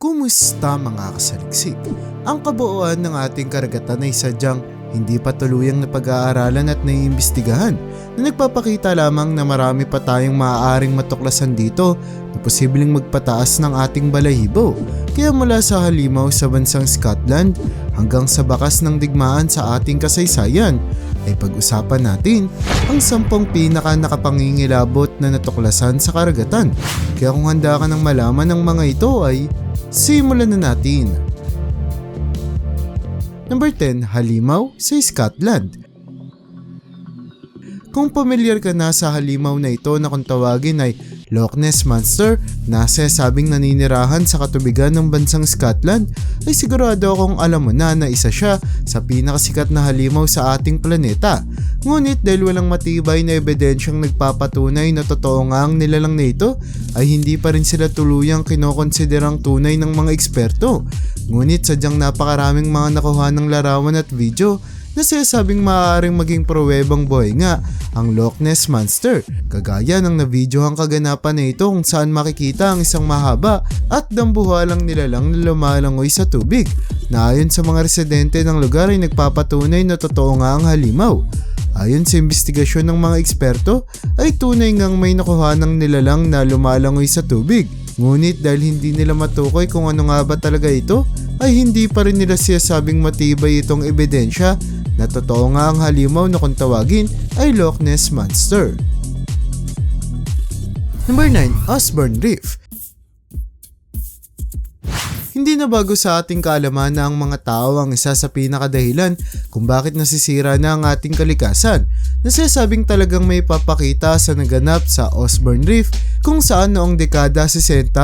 Kumusta mga kasaliksik? Ang kabuuan ng ating karagatan ay sadyang hindi pa tuluyang napag-aaralan at naiimbestigahan na nagpapakita lamang na marami pa tayong maaaring matuklasan dito na posibleng magpataas ng ating balahibo. Kaya mula sa halimaw sa bansang Scotland hanggang sa bakas ng digmaan sa ating kasaysayan ay pag-usapan natin ang sampung pinaka nakapangingilabot na natuklasan sa karagatan. Kaya kung handa ka ng malaman ng mga ito ay simulan na natin. Number 10, Halimaw sa Scotland. Kung pamilyar ka na sa halimaw na ito na kung tawagin ay Loch Ness Monster na sabing naninirahan sa katubigan ng bansang Scotland ay sigurado akong alam mo na na isa siya sa pinakasikat na halimaw sa ating planeta. Ngunit dahil walang matibay na ebidensyang nagpapatunay na totoo nga ang nilalang na ito ay hindi pa rin sila tuluyang kinokonsiderang tunay ng mga eksperto. Ngunit sadyang napakaraming mga nakuha ng larawan at video na sinasabing maaaring maging pruwebang buhay nga ang Loch Ness Monster. Kagaya ng na-videohang kaganapan na ito kung saan makikita ang isang mahaba at dambuhalang nilalang na lumalangoy sa tubig na ayon sa mga residente ng lugar ay nagpapatunay na totoo nga ang halimaw. Ayon sa investigasyon ng mga eksperto ay tunay ngang may nakuha ng nilalang na lumalangoy sa tubig. Ngunit dahil hindi nila matukoy kung ano nga ba talaga ito, ay hindi pa rin nila siyasabing matibay itong ebidensya na totoo nga ang halimaw na kung tawagin ay Loch Ness Monster. Number 9, Osborne Reef. Hindi na bago sa ating kaalaman na ang mga tao ang isa sa pinakadahilan kung bakit nasisira na ang ating kalikasan. Nasasabing talagang may papakita sa naganap sa Osborne Reef kung saan noong dekada 60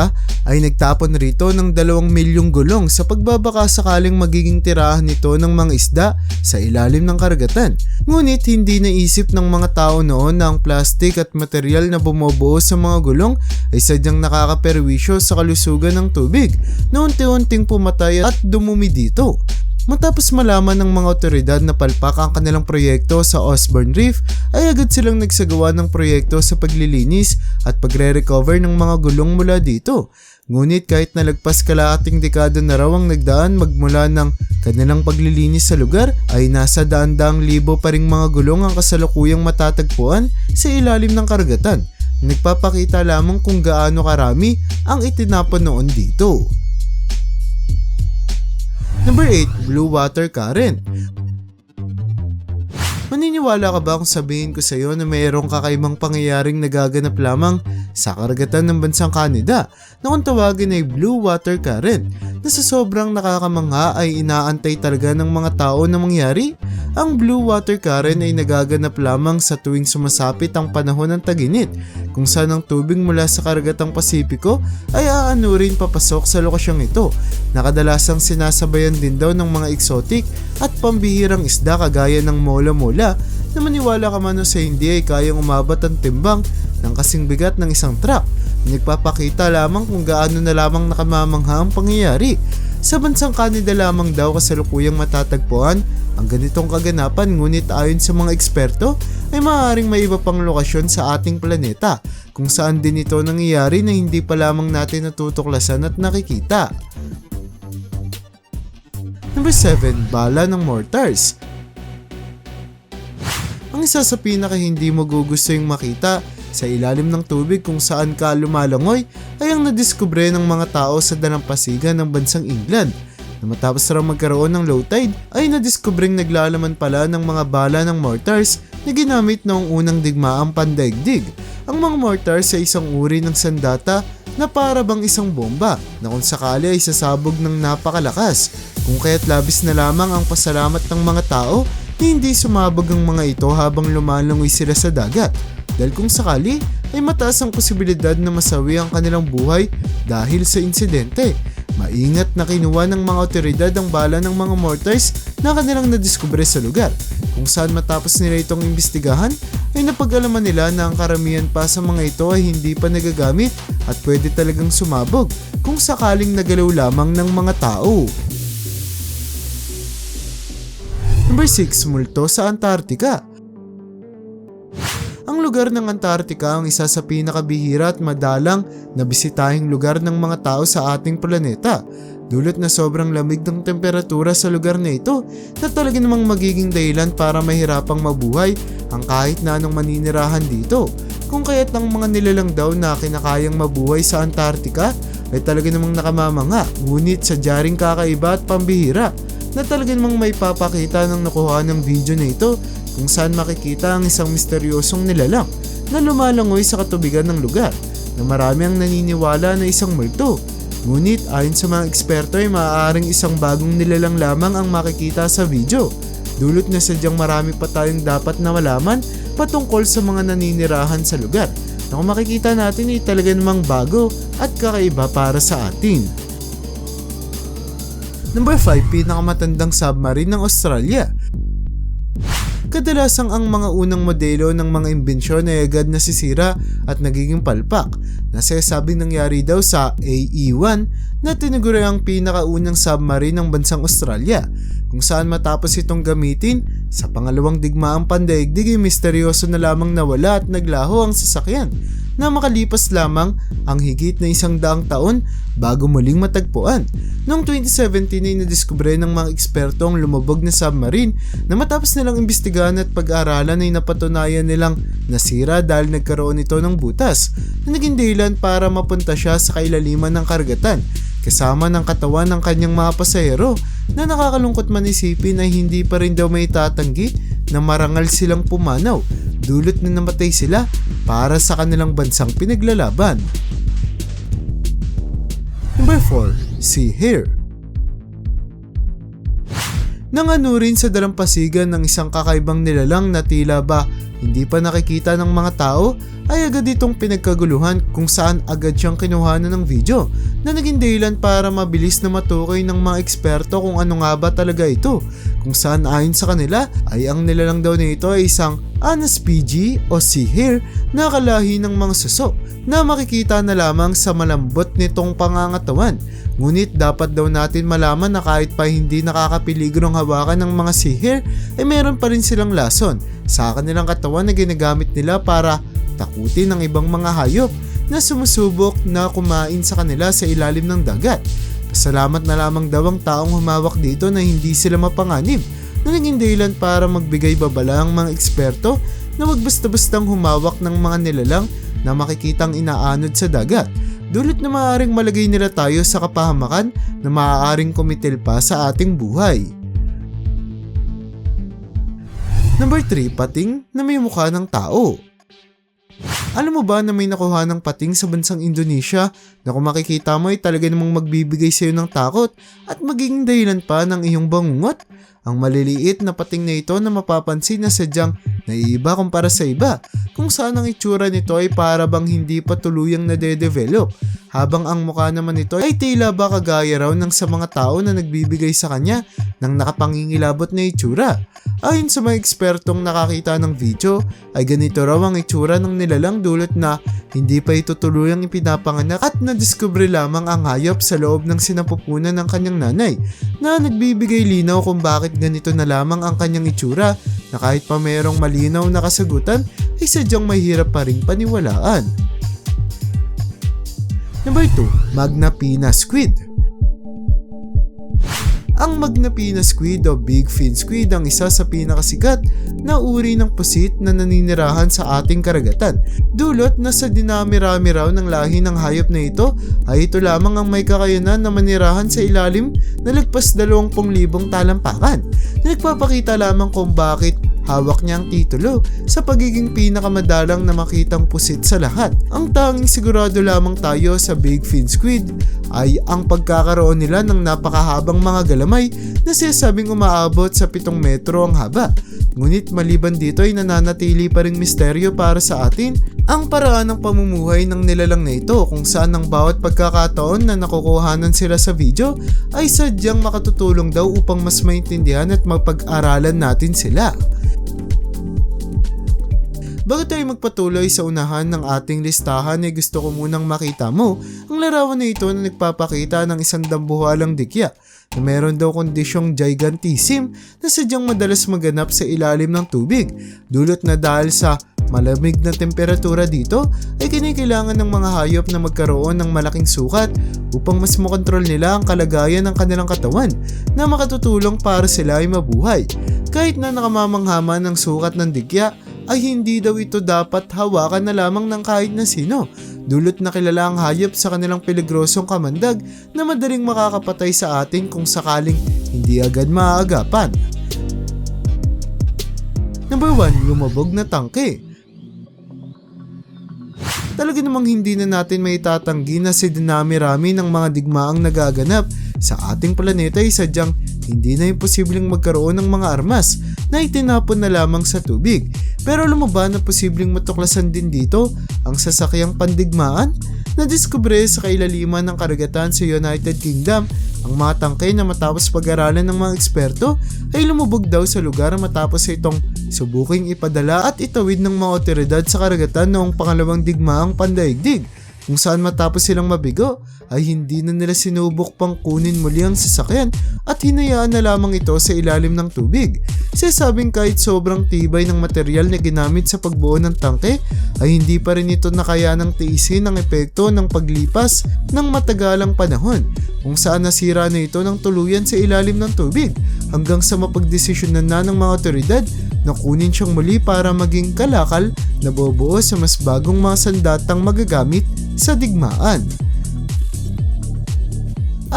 ay nagtapon rito ng 2 milyong gulong sa pagbabaka sakaling magiging tirahan nito ng mga isda sa ilalim ng karagatan. Ngunit hindi naisip ng mga tao noon na ang plastic at material na bumubuo sa mga gulong ay sadyang nakakaperwisyo sa kalusugan ng tubig na unti-unting pumatay at dumumi dito. Matapos malaman ng mga otoridad na palpak ang kanilang proyekto sa Osborne Reef, ay agad silang nagsagawa ng proyekto sa paglilinis at pagre-recover ng mga gulong mula dito. Ngunit kahit nalagpas kalahating dekada na raw ang nagdaan magmula ng kanilang paglilinis sa lugar, ay nasa daan-daang libo pa ring mga gulong ang kasalukuyang matatagpuan sa ilalim ng karagatan. Nagpapakita lamang kung gaano karami ang itinapon noon dito. Number 8, Blue Water Current. Maniniwala ka ba kung sabihin ko sa iyo na mayroong kakaibang pangyayaring nagaganap lamang sa karagatan ng bansang Canada na kung tawagin ay Blue Water Current na sa sobrang nakakamangha ay inaantay talaga ng mga tao na mangyari? Ang Blue Water Current ay nagaganap lamang sa tuwing sumasapit ang panahon ng taginit kung saan ang tubig mula sa karagatang Pasipiko ay aanurin papasok sa lokasyong ito na kadalasang sinasabayan din daw ng mga exotic at pambihirang isda kagaya ng mola-mola na maniwala ka man o sa hindi ay kayang umabot ang timbang ng kasing bigat ng isang truck nagpapakita lamang kung gaano na lamang nakamamangha ang pangyayari. Sa bansang Canada lamang daw kasalukuyang matatagpuan ang ganitong kaganapan ngunit ayon sa mga eksperto ay maaaring may iba pang lokasyon sa ating planeta kung saan din ito nangyayari na hindi pa lamang natin natutuklasan at nakikita. Number 7, bala ng mortars. Ang isa sa pinaka hindi mo gugusto yung makita sa ilalim ng tubig kung saan ka lumalangoy ay ang nadiskubre ng mga tao sa dalampasigan ng bansang England. Na matapos raw magkaroon ng low tide ay nadiskubring naglalaman pala ng mga bala ng mortars na ginamit noong unang digmaang pandaigdig. Ang mga mortars ay isang uri ng sandata na para bang isang bomba na kung sakali ay sasabog ng napakalakas. Kung kaya't labis na lamang ang pasalamat ng mga tao hindi sumabog ang mga ito habang lumalangoy sila sa dagat dahil kung sakali ay mataas ang posibilidad na masawi ang kanilang buhay dahil sa insidente. Maingat na kinuha ng mga otoridad ang bala ng mga mortars na kanilang nadiskubre sa lugar, kung saan matapos nila itong imbestigahan ay napag-alaman nila na ang karamihan pa sa mga ito ay hindi pa nagagamit at pwede talagang sumabog kung sakaling nagalaw lamang ng mga tao. Number 6, multo sa Antarctica. Ang lugar ng Antarctica ang isa sa pinakabihira at madalang na bisitahing lugar ng mga tao sa ating planeta. Dulot na sobrang lamig ng temperatura sa lugar na ito na talaga namang magiging dahilan para mahirapang mabuhay ang kahit na anong maninirahan dito. Kung kaya't ng mga nilalang daw na kinakayang mabuhay sa Antarctica ay talaga namang nakamamanga ngunit sa jaring kakaiba at pambihira na talaga namang may papakita ng nakuha ng video na ito kung saan makikita ang isang misteryosong nilalang na lumalangoy sa katubigan ng lugar na marami ang naniniwala na isang multo. Ngunit ayon sa mga eksperto ay maaaring isang bagong nilalang lamang ang makikita sa video. Dulot na sadyang marami pa tayong dapat na malaman patungkol sa mga naninirahan sa lugar na kung makikita natin ay talaga namang bago at kakaiba para sa atin. Number 5, pinakamatandang submarine ng Australia. Kadalasang ang mga unang modelo ng mga imbensyon ay agad nasisira at nagiging palpak. Nasasabing nangyari daw sa AE-1 na tinaguri ang pinakaunang submarine ng bansang Australia kung saan matapos itong gamitin sa pangalawang digmaang pandaigdig ay misteryoso na lamang nawala at naglaho ang sasakyan na makalipas lamang ang higit na isang daang taon bago muling matagpuan. Noong 2017 ay nadiskubre ng mga eksperto ang lumubog na submarine na matapos nilang imbestigahan at pag-aralan ay napatunayan nilang nasira dahil nagkaroon ito ng butas na naging dahilan para mapunta siya sa kailaliman ng karagatan kasama ng katawan ng kanyang mga pasahero na nakakalungkot man isipin ay hindi pa rin daw may tatanggi na marangal silang pumanaw dulot na namatay sila para sa kanilang bansang pinaglalaban. Number 4. See Here Nangano rin sa dalampasigan ng isang kakaibang nilalang na tila ba hindi pa nakikita ng mga tao ay agad itong pinagkaguluhan kung saan agad siyang kinuhanan ng video na naging dahilan para mabilis na matukoy ng mga eksperto kung ano nga ba talaga ito kung saan ayon sa kanila ay ang nilalang daw nito ay isang Anas PG o sihir na kalahi ng mga suso na makikita na lamang sa malambot nitong pangangatawan Ngunit dapat daw natin malaman na kahit pa hindi nakakapiligrong hawakan ng mga sihir, ay meron pa rin silang lason sa kanilang katawan na ginagamit nila para takutin ang ibang mga hayop na sumusubok na kumain sa kanila sa ilalim ng dagat. Pasalamat na lamang daw ang taong humawak dito na hindi sila mapanganib na naging dahilan para magbigay babala ang mga eksperto na wag basta-bastang humawak ng mga nilalang na makikitang inaanod sa dagat dulot na maaaring malagay nila tayo sa kapahamakan na maaaring kumitil pa sa ating buhay. Number 3, pating na may mukha ng tao. Alam mo ba na may nakuha ng pating sa bansang Indonesia na kung makikita mo ay talaga namang magbibigay sa iyo ng takot at magiging dahilan pa ng iyong bangungot? Ang maliliit na pating na ito na mapapansin na sadyang naiiba kumpara sa iba kung saan ang itsura nito ay para bang hindi pa tuluyang nade-develop habang ang mukha naman nito ay tila ba kagaya raw ng sa mga tao na nagbibigay sa kanya ng nakapangingilabot na itsura. Ayon sa mga ekspertong nakakita ng video ay ganito raw ang itsura ng nilalang dulot na hindi pa ito tuluyang ipinapanganak at nadiskubre lamang ang hayop sa loob ng sinapupunan ng kanyang nanay na nagbibigay linaw kung bakit ganito na lamang ang kanyang itsura na kahit pa mayroong malinaw na kasagutan ay sadyang mahirap pa rin paniwalaan. Number 2, Magna Pina Squid. Ang Magna Pina Squid o Big Fin Squid ang isa sa pinakasikat na uri ng pusit na naninirahan sa ating karagatan. Dulot na sa dinami-rami raw ng lahi ng hayop na ito ay ito lamang ang may kakayanan na manirahan sa ilalim na lagpas 20,000 talampakan. Nagpapakita lamang kung bakit hawak niya ang titulo sa pagiging pinakamadalang na makitang pusit sa lahat. Ang tanging sigurado lamang tayo sa Big Fin Squid ay ang pagkakaroon nila ng napakahabang mga galamay na sasabing umaabot sa 7 metro ang haba. Ngunit maliban dito ay nananatili pa ring misteryo para sa atin ang paraan ng pamumuhay ng nilalang na ito kung saan ang bawat pagkakataon na nakukuhanan sila sa video ay sadyang makatutulong daw upang mas maintindihan at mapag-aralan natin sila. Bago tayo magpatuloy sa unahan ng ating listahan ay gusto ko munang makita mo ang larawan na ito na nagpapakita ng isang dambuhalang dikya na meron daw kondisyong gigantism na sadyang madalas maganap sa ilalim ng tubig dulot na dahil sa malamig na temperatura dito ay kinikilangan ng mga hayop na magkaroon ng malaking sukat upang mas makontrol nila ang kalagayan ng kanilang katawan na makatutulong para sila ay mabuhay. Kahit na nakamamanghaman ng sukat ng digya ay hindi daw ito dapat hawakan na lamang ng kahit na sino. Dulot na kilala ang hayop sa kanilang peligrosong kamandag na madaling makakapatay sa atin kung sakaling hindi agad maaagapan. Number 1, lumabog na tangke. Talaga namang hindi na natin may tatanggi na si dinami-rami ng mga digmaang nagaganap sa ating planeta ay sadyang hindi na imposibleng magkaroon ng mga armas na itinapon na lamang sa tubig. Pero alam mo ba na posibleng matuklasan din dito ang sasakyang pandigmaan? Nadiskubre sa kailaliman ng karagatan sa United Kingdom ang mga tangke na matapos pag-aralan ng mga eksperto ay lumubog daw sa lugar matapos itong subuking ipadala at itawid ng mga otoridad sa karagatan noong pangalawang digmaang pandaigdig kung saan matapos silang mabigo ay hindi na nila sinubok pang kunin muli ang sasakyan at hinayaan na lamang ito sa ilalim ng tubig. Sasabing kahit sobrang tibay ng material na ginamit sa pagbuo ng tangke ay hindi pa rin ito nakayanang tiisin ang epekto ng paglipas ng matagalang panahon kung saan nasira na ito ng tuluyan sa ilalim ng tubig hanggang sa mapagdesisyonan na ng mga otoridad na kunin siyang muli para maging kalakal na bubuo sa mas bagong mga sandatang magagamit sa digmaan.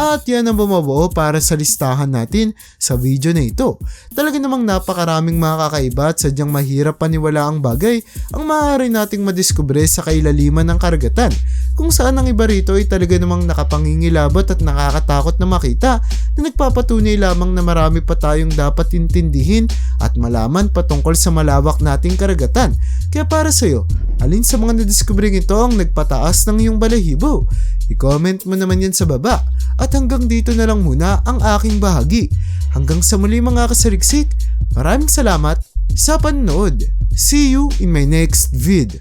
At yan ang bumabuo para sa listahan natin sa video na ito. Talaga namang napakaraming mga kakaiba at sadyang mahirap paniwala ang bagay ang maaari nating madiskubre sa kailaliman ng karagatan kung saan ang iba rito ay talaga namang nakapangingilabot at nakakatakot na makita na nagpapatunay lamang na marami pa tayong dapat intindihin at malaman patungkol sa malawak nating karagatan. Kaya para sa'yo, alin sa mga nadiskubring ito ang nagpataas ng iyong balahibo? I-comment mo naman yan sa baba. At hanggang dito na lang muna ang aking bahagi. Hanggang sa muli mga kasariksik, maraming salamat sa panood. See you in my next vid.